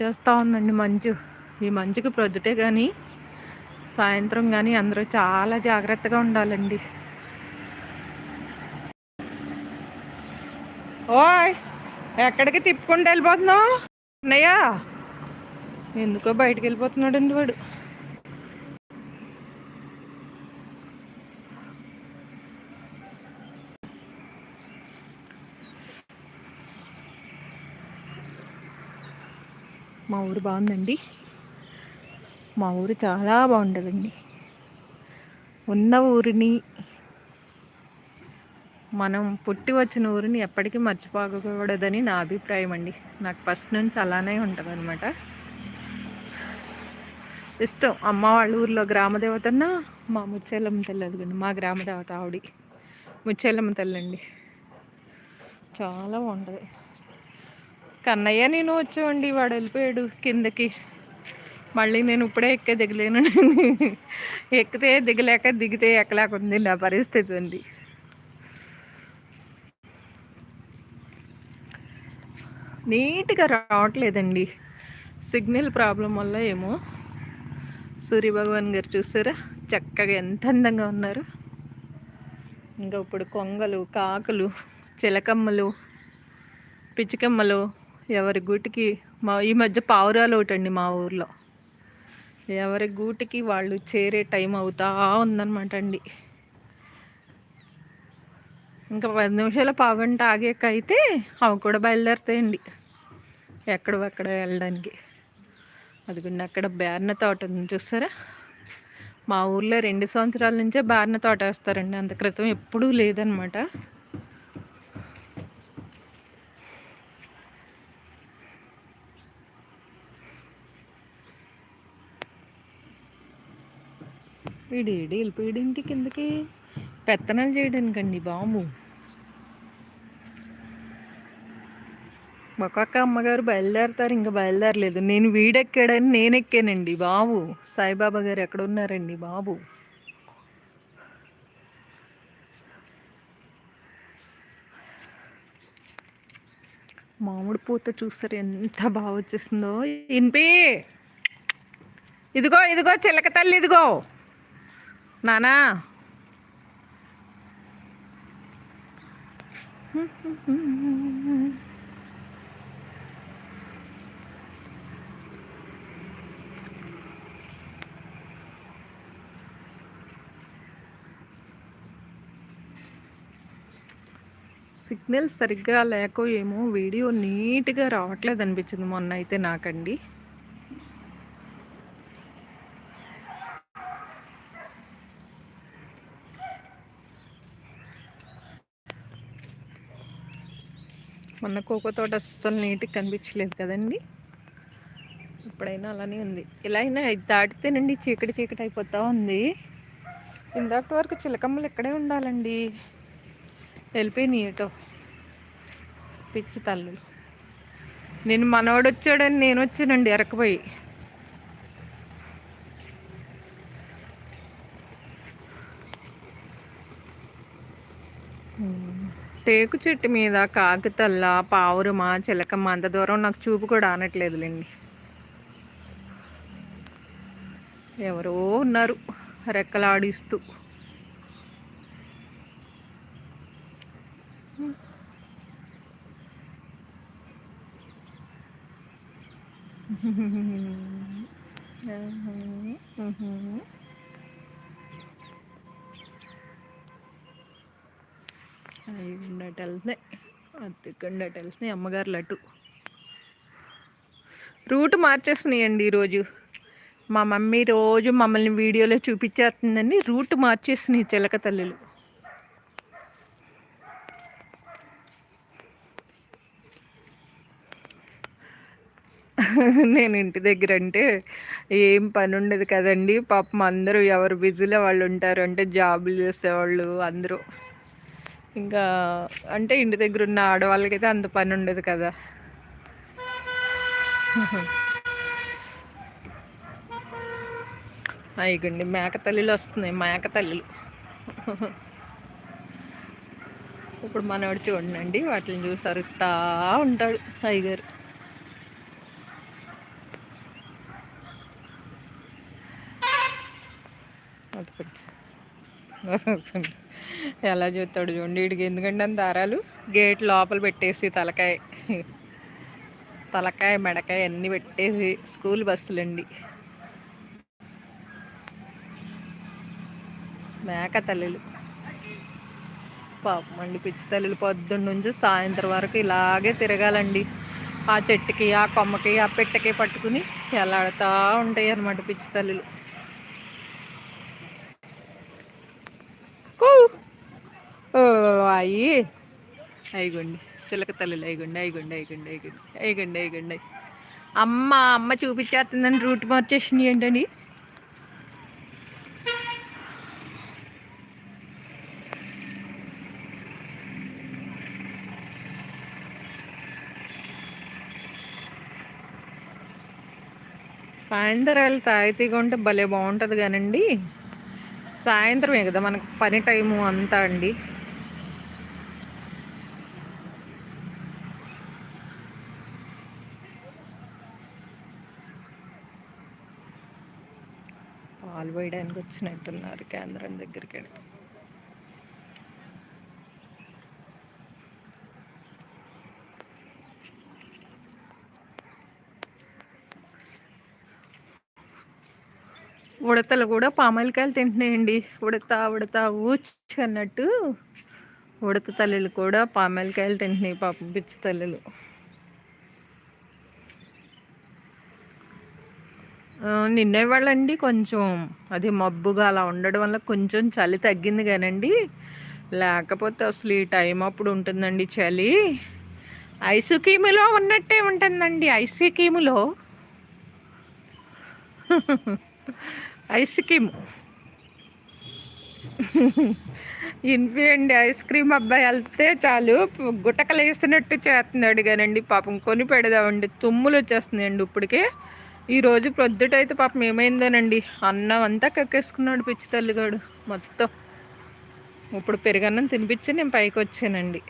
చేస్తూ ఉందండి మంచు. ఈ మంచుకి ప్రొద్దుటే కానీ సాయంత్రం కానీ అందరూ చాలా జాగ్రత్తగా ఉండాలండి. ఓయ్ ఎక్కడికి తిప్పుకుంటూ వెళ్ళిపోతున్నావు? అన్నయ్యా ఎందుకో బయటకు వెళ్ళిపోతున్నాడండి వాడు. మా ఊరు బాగుందండి. మా ఊరు చాలా బాగుంటుందండి. ఉన్న ఊరిని మనం పుట్టి వచ్చిన ఊరిని ఎప్పటికీ మర్చిపోకూడదని నా అభిప్రాయం అండి. నాకు ఫస్ట్ నుంచి అలానే ఉంటుంది అనమాట ఇష్టం అమ్మ వాళ్ళ ఊర్లో గ్రామదేవతన్నా మా ముచ్చేలమ్మ తల్లి అదిగండి మా గ్రామదేవత ఆవిడి. ముచ్చేలమ్మ తల్లి అండి. చాలా బాగుంటుంది. కన్నయ్య నేను వచ్చామండి వాడు వెళ్ళిపోయాడు కిందకి. మళ్ళీ నేను ఇప్పుడే ఎక్కే దిగలేను. ఎక్కితే దిగలేక దిగితే ఎక్కలేకుంది నా పరిస్థితి ఉంది. నీట్గా రావట్లేదండి. సిగ్నల్ ప్రాబ్లం వల్ల ఏమో. సూర్యభగవాన్ గారు చూసారా? చక్కగా ఎంత అందంగా ఉన్నారు. ఇంకా ఇప్పుడు కొంగలు కాకులు చిలకమ్మలు పిచ్చికమ్మలు ఎవరి గూటికి మా ఈ మధ్య పావురాలు ఒకటండి మా ఊర్లో. ఎవరి గూటికి వాళ్ళు చేరే టైం అవుతా ఉందన్నమాట అండి. ఇంకా పది నిమిషాల పావుగంట ఆగాక అయితే అవి కూడా బయలుదేరుతాయండి. ఎక్కడెక్కడ వెళ్ళడానికి. వెళ్ళడానికి అదిగోండి అక్కడ బేర్న తోట ఉంది చూస్తారా మా ఊర్లో రెండు సంవత్సరాల నుంచే బేర్న తోట వేస్తారండి. అంత క్రితం ఎప్పుడూ లేదనమాట వీడి వెళ్ళిపోయాడు ఇంటి కిందకి పెత్తనాలు చేయడానికండి బాము ఒక్కొక్క అమ్మగారు బయలుదేరతారు ఇంకా బయలుదేరలేదు. నేను వీడెక్కాడని నేను ఎక్కానండి బాబు. సాయిబాబా గారు ఎక్కడ ఉన్నారండి బాబు? మామిడి పూత చూస్తారు ఎంత బాగా వచ్చేసిందో ఇన్పి! ఇదిగో ఇదిగో చిలక తల్లి ఇదిగో! నానా? సిగ్నల్ సరిగ్గా లేకో ఏమో వీడియో నీట్గా రావట్లేదు అనిపించింది మొన్న అయితే నాకండి. మొన్న కోకో తోట అస్సలు నీట్గా కనిపించలేదు కదండి. ఇప్పుడైనా అలానే ఉంది. ఇలా అయినా దాటితేనండి చీకటి చీకటి అయిపోతూ ఉంది. ఇందాక వరకు చిలకమ్మలు ఇక్కడే ఉండాలండి. వెళ్ళిపోయినాయి ఏటో పిచ్చి తల్లులు. నేను మనవాడు వచ్చాడని నేను వచ్చానండి ఎరకపోయి టేకు చెట్టు మీద కాకుతల్ల పావురమా చిలకమ్మ అంత దూరం నాకు చూపు కూడా ఆనట్లేదులేండి. ఎవరో ఉన్నారు రెక్కలాడిస్తూ. అయ్యుండట వెళ్తున్నాయి అత్తికండట వెళ్తున్నాయి అమ్మగారు లడ్డు. రూట్ మార్చేస్తున్నాయండి ఈరోజు. మా మమ్మీ రోజు మమ్మల్ని వీడియోలో చూపించేస్తుందని రూట్ మార్చేస్తున్నాయి చిలక తల్లులు. నేను ఇంటి దగ్గర అంటే ఏం పని ఉండదు కదండి పాపం అందరూ ఎవరు బిజీలో వాళ్ళు ఉంటారు అంటే జాబులు చేసేవాళ్ళు అందరూ. ఇంకా అంటే ఇంటి దగ్గర ఉన్న ఆడవాళ్ళకైతే అంత పని ఉండదు కదా. అయిగండి మేక తల్లిలు వస్తున్నాయి మేక తల్లిలు. ఇప్పుడు మనవాడు చూడండి వాటిని చూసి అరుస్తూ ఉంటాడు అయ్యగారు. అది ఎలా చూస్తాడు చూడండి. వీడికి ఎందుకంటే అంత దారాలు గేట్ లోపల పెట్టేసి తలకాయ తలకాయ మెడకాయ అన్నీ పెట్టేసి స్కూల్ బస్సులండి. మేక తల్లులు. పాపం అండి పిచ్చి తల్లులు పొద్దున్న నుంచి సాయంత్రం వరకు ఇలాగే తిరగాలండి. ఆ చెట్టుకి ఆ కొమ్మకి ఆ పెట్టకి పట్టుకుని ఎలాడుతూ ఉంటాయి అన్నమాట పిచ్చి తల్లులు. అయ్యి. అయిగోండి. చిలక తల్లులు అయిగోండి అయిగొండి అయిగోండి అయిగోండి అయిగోండి అయిగోండి. అమ్మ అమ్మ చూపించేస్తుందని రూట్ మార్చేసింది ఏంటని? సాయంత్రం తాగితీగా ఉంటే భలే బాగుంటుంది కానండి. సాయంత్రమే కదా మనకు పని టైము అంతా అండి. పాలు పోయడానికి వచ్చినట్టున్నారు కేంద్రం దగ్గరికి ఉడతలు కూడా పామాయిలకాయలు తింటున్నాయండి. ఉడత ఉడత ఊచ్ అన్నట్టు ఉడత తల్లులు కూడా పామాయిలకాయలు తింటున్నాయి పాపం పిచ్చి తల్లులు. నిన్నే వాళ్ళండి కొంచెం అది మబ్బుగా అలా ఉండడం వల్ల కొంచెం చలి తగ్గింది కానండి. లేకపోతే అసలు ఈ టైం అప్పుడు ఉంటుందండి చలి. ఐసు కీములో ఉన్నట్టే ఉంటుందండి ఐసు కీములో ఐస్ క్రీమ్. ఇన్ఫి అండి ఐస్ క్రీమ్ అబ్బాయి వెళ్తే చాలు గుట్టకలు వేస్తున్నట్టు చేస్తున్నాడు కానండి. పాపం కొని పెడదామండి తుమ్ములు వచ్చేస్తున్నాయండి ఇప్పటికే. ఈరోజు ప్రొద్దుటైతే పాపం ఏమైందోనండి. అన్నం అంతా కక్కేసుకున్నాడు పిచ్చి తల్లిగాడు. మొత్తం. ఇప్పుడు పెరుగన్నం తినిపించి నేను పైకి వచ్చానండి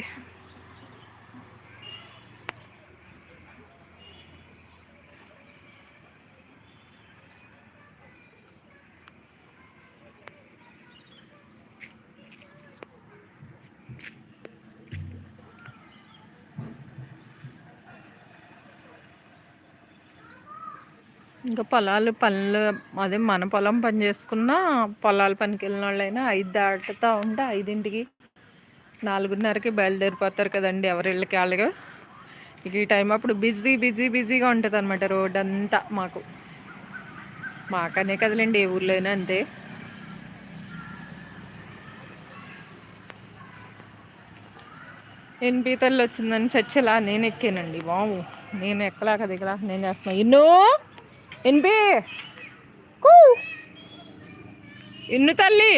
ఇంకా పొలాలు పనులు అదే మన పొలం పని చేసుకున్న పొలాల పనికి వెళ్ళిన వాళ్ళైనా ఐదు దాటుతూ ఉంటే ఐదింటికి నాలుగున్నరకి బయలుదేరిపోతారు కదండి ఎవరిళ్ళకి వాళ్ళగా ఇక ఈ టైం అప్పుడు బిజీ బిజీ బిజీగా ఉంటుంది అనమాట రోడ్ అంతా మాకు. మాకనే కదలండి ఏ ఊర్లో అయినా అంతే ఎన్పి తల్లి వచ్చిందని చచ్చేలా నేను ఎక్కానండి బావు నేను ఎక్కలాక దిగలా నేను చేస్తున్నా. ఎన్నో ఎన్పి ఇన్ను తల్లి.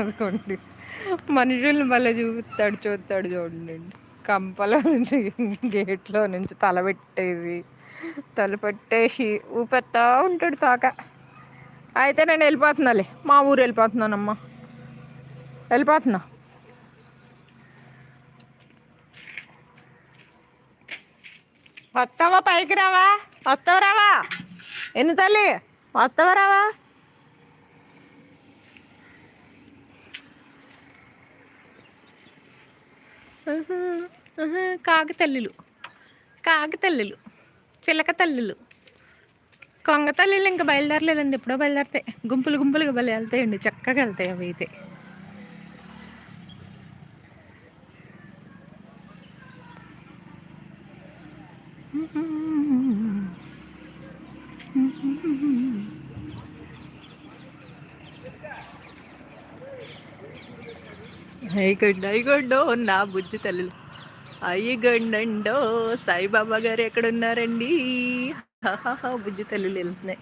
అనుకోండి మనుషుల్ని మళ్ళీ చూపిస్తాడు చూస్తాడు చూడండి. కంపలో నుంచి గేట్లో నుంచి తల పెట్టేసి తల పెట్టేసి ఊపెత్తా ఉంటాడు తాక. అయితే నేను వెళ్ళిపోతున్నాలే. మా ఊరు వెళ్ళిపోతున్నానమ్మా. వెళ్ళిపోతున్నా వస్తావా పైకి రావా వస్తావు రావా ఎన్ని తల్లి వస్తావా రావా కాకి తల్లులు. కాకి తల్లులు. చిలక తల్లులు. కొంగ తల్లులు ఇంకా బయలుదేరలేదండి ఎప్పుడో బయలుదేరితే గుంపులు గుంపులుగా బలి వెళ్తాయండి చక్కగా వెళ్తాయి అవి అయితే. అయ్యగండు అయ్యగండో నా బుజ్జి తల్లులు. అయ్యగండండో సాయిబాబా గారు ఎక్కడున్నారండి? బుజ్జి తల్లులు వెళ్తున్నాయి.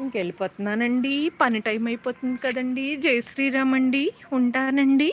ఇంకెళ్ళిపోతున్నానండి. పని టైం అయిపోతుంది కదండి. జై శ్రీరామ్ అండి ఉంటానండి